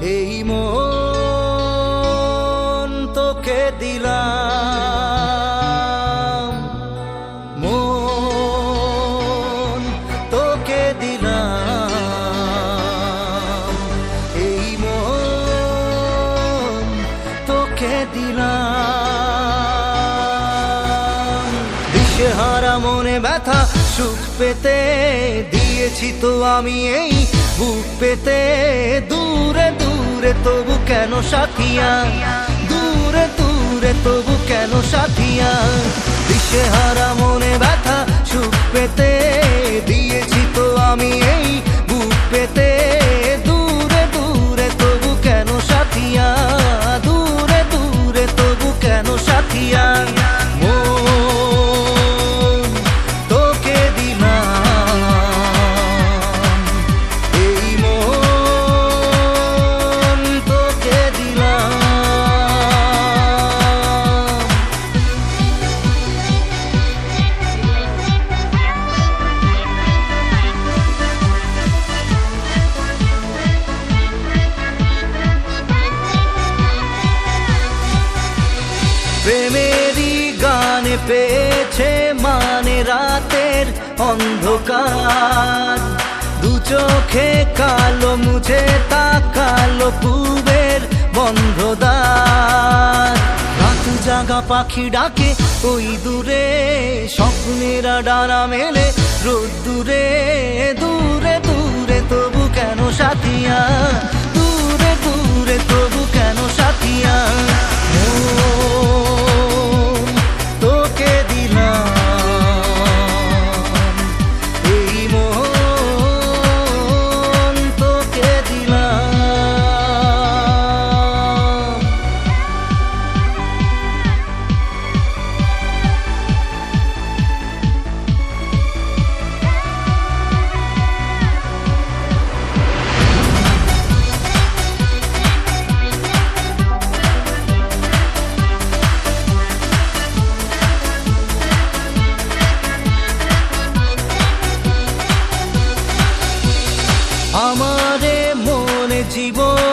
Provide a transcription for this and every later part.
এই মন তোকে দিলাম। মন তোকে দিলাম। এই মন তোকে দিলাম। দিশেহারা মনে ব্যথা, সুখ পেতে দিয়েছি তো আমি এই বুক পেতে দূরে দূরে তবু কেন সাথিয়া? দূরে দূরে তবু কেন সাথিয়া? দিশেহারা মনে প্রেমেরই গানে পেয়েছে মানে রাতের অন্ধকার। দু চোখে কালো, মুছে তাকালো পূবের বন্ধদার রাত জাগা পাখি ডাকে, ওই দূরে স্বপ্নেরা ডানা মেলে, রোদ দূরে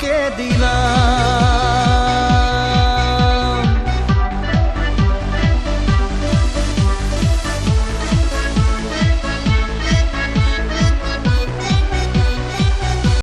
que di